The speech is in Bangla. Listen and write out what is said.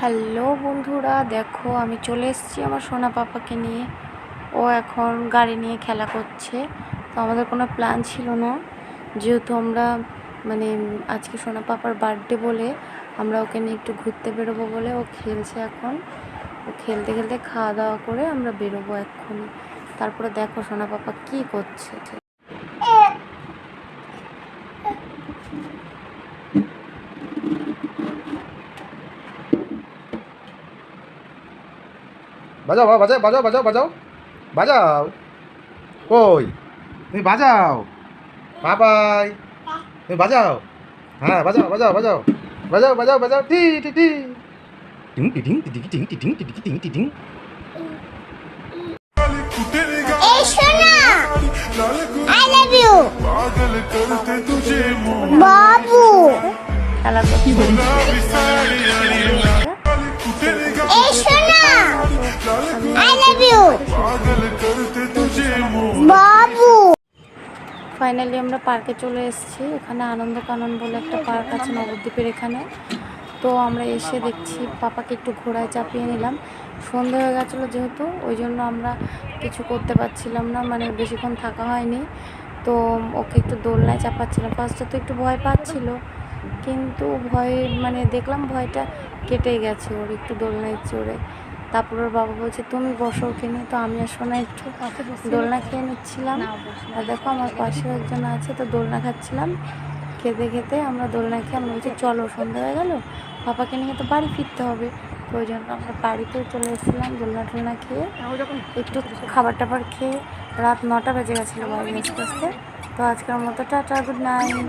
হ্যালো বন্ধুরা, দেখো আমি চলে এসেছি আমার সোনা পাপাকে নিয়ে। ও এখন গাড়ি নিয়ে খেলা করছে। তো আমাদের কোনো প্ল্যান ছিল না। যেহেতু আমরা মানে আজকে সোনা পাপার বার্থডে বলে আমরা ওকে নিয়ে একটু ঘুরতে বেরোবো বলে ও খেলছে এখন। ও খেলতে খেলতে খাওয়া দাওয়া করে আমরা বেরোবো এক্ষুনি। তারপরে দেখো সোনা পাপা কী করছে। বাজাও বাবা বাজাও বাজাও বাজাও বাজাও। বাজাও। কই? তুমি বাজাও। পাপাই তুমি বাজাও। হ্যাঁ বাজাও বাজাও বাজাও। বাজাও বাজাও বাজাও। টি টি টি। টিং টি টিং টি টি টিং টি টিং টি টি টিং টি টিং এই শোনা আই বাবু এই শোনা। ফাইনালি আমরা পার্কে চলে এসেছি। এখানে আনন্দ কানন বলে একটা পার্ক আছে নবদ্বীপের এখানে। তো আমরা এসে দেখছি, পাপাকে একটু ঘোড়ায় চাপিয়ে নিলাম। সন্ধে হয়ে গেছিল যেহেতু, ওই জন্য আমরা কিছু করতে পারছিলাম না মানে বেশিক্ষণ থাকা হয়নি। তো ওকে একটু দোলনায় চাপাচ্ছিলাম। ফার্স্টে তো একটু ভয় পাচ্ছিল, কিন্তু ভয় মানে দেখলাম ভয়টা কেটে গেছে ওর, একটু দোলনায় চড়ে। তারপর ওর বাবা বলছে তুমি বসো ওকে নিয়ে তো আমি আর শোনা একটু দোলনা খেয়ে নিচ্ছিলাম। আর দেখো আমার পাশে একজন আছে তো দোলনা খাচ্ছিলাম। খেতে খেতে আমরা দোলনা খেয়ে আমরা বলছি চলো সন্ধ্যা হয়ে গেলো। পাপাকে নিয়ে তো বাড়ি ফিরতে হবে। তো ওই জন্য আমরা বাড়িতেও চলে এসেছিলাম দোলনা টোলনা খেয়ে। একটু খাবার টাবার খেয়ে রাত নটা বেজে গেছিল বাড়ি আস্তে আস্তে তো আজকের মতো টাটা গুড নাইট।